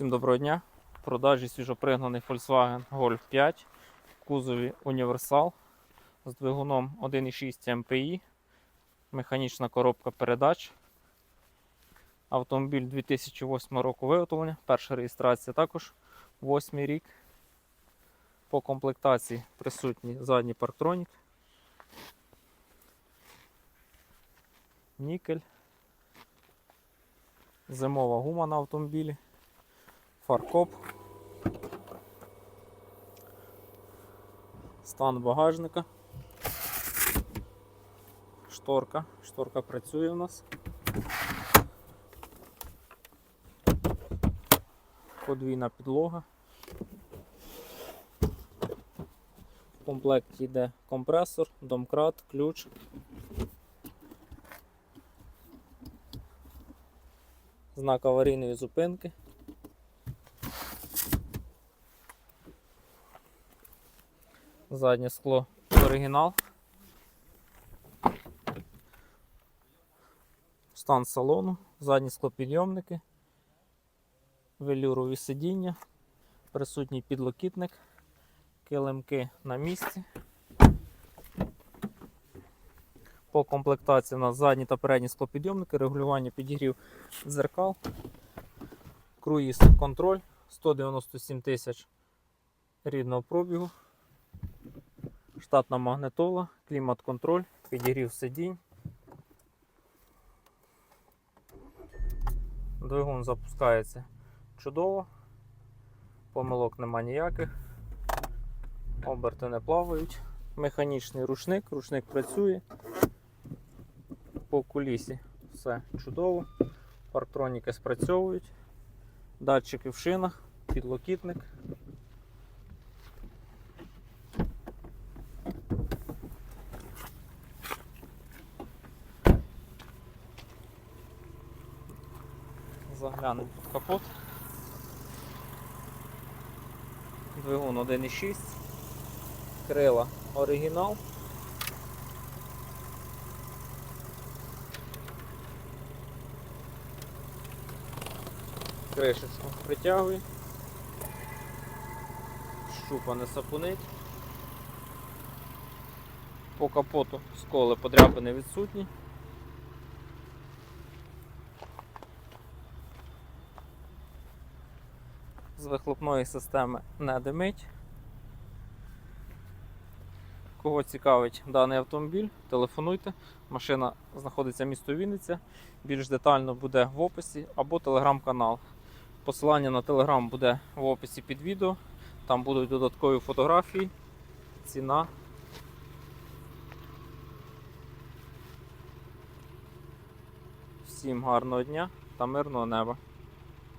Всім доброго дня. В продажі свіжопригнаний Volkswagen Golf 5 в кузові універсал з двигуном 1,6 MPI, механічна коробка передач. Автомобіль 2008 року виготовлення. Перша реєстрація також 8 рік. По комплектації присутній задній парктронік. Нікель. Зимова гума на автомобілі фаркоп, стан багажника, шторка. Шторка працює у нас. Подвійна підлога. В комплекті йде компресор, домкрат, ключ. Знак аварійної зупинки. Заднє скло оригінал. Стан салону, задні склопідйомники, велюрові сидіння, присутній підлокітник, килимки на місці. По комплектації у нас задні та передні склопідйомники, регулювання підігрів дзеркал, круїз контроль, 197 тисяч рідного пробігу. Штатна магнитола, клімат-контроль, підігрів сидінь. Двигун запускається чудово, помилок нема ніяких, оберти не плавають, механічний рушник, рушник працює, по кулісі все чудово, парктроніки спрацьовують, датчики в шинах, підлокітник. Заглянемо в капот. Двигун 1.6. Крила оригінал. Кришечку притягує. Щупа не сапунить. По капоту сколи подряпини відсутні. З вихлопної системи не димить. Кого цікавить даний автомобіль, телефонуйте. Машина знаходиться в місто Вінниця. Більш детально буде в описі або телеграм-канал. Посилання на телеграм буде в описі під відео. Там будуть додаткові фотографії, ціна. Всім гарного дня та мирного неба.